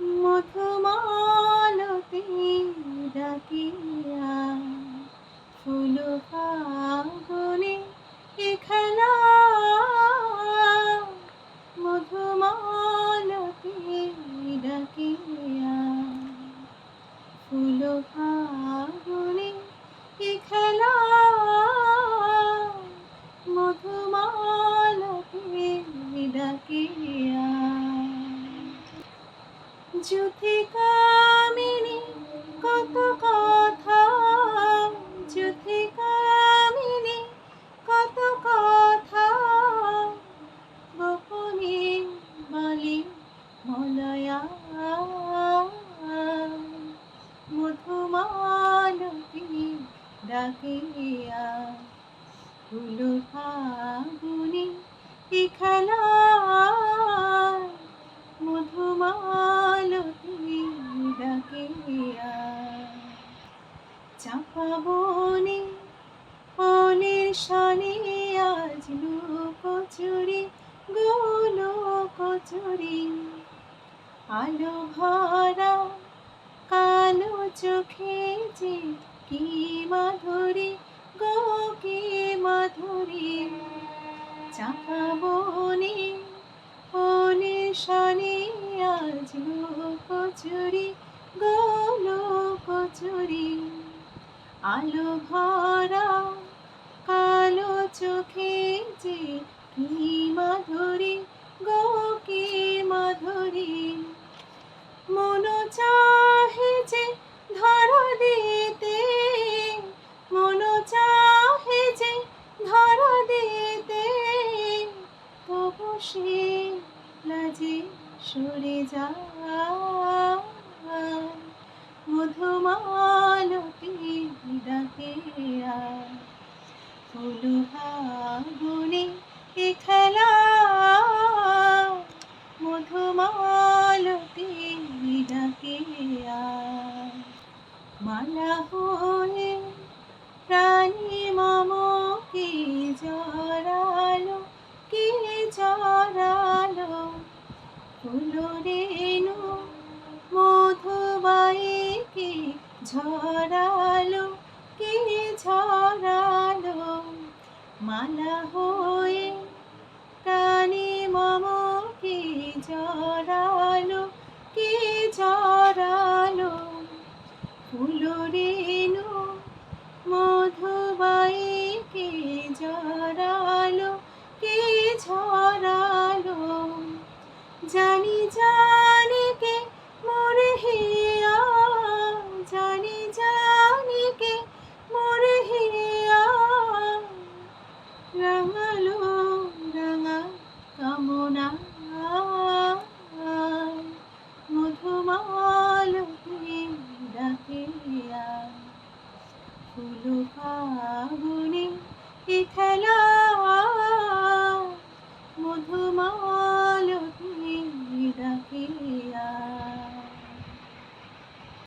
মধুমালতি ডাকিয়া ফুল ফাগুনে এ খেলা মধুমালতি ডাকিয়া ফুল ফাগুনে এ খেলা মধুমালতি ডাকিয়া যুথি কামিনী, কত কথা। যুথি কামিনী, কত কথা। গোপনে বলি মলয়া। মধুমালতি ডাকিয়া ফুল ফাগুনি খেলা। বনে ফলের সনে আজ কচুরি গোলো কচুরি আলো ভরা, কালো চোখে যে কি মাধুরী, গো কি মাধুরী। চাপা বনে ফলে শনি আজ কচুরি গোলো কচুরি আলো ভরা, কালো চোখে যে কি মাধুরী গো, কি মাধুরী। মন চাহে যে ধর দিতে, মন চাহে যে ধর দিতে। তবু সে লাজে সরে যা মধুমালতি ডাকিয়া ফুল ফাগুনে এ খেলা। মধুমালতি ডাকিয়া মালা হয়ে প্রাণী মম কি জড়ালো কি জড়ালো? ফুল রেণু মধুবাই কি ঝরালো কি ঝরালো? মালা হয়ে হলো ফাগুনে এ খেলা। মধুমালতী ডাকিয়া।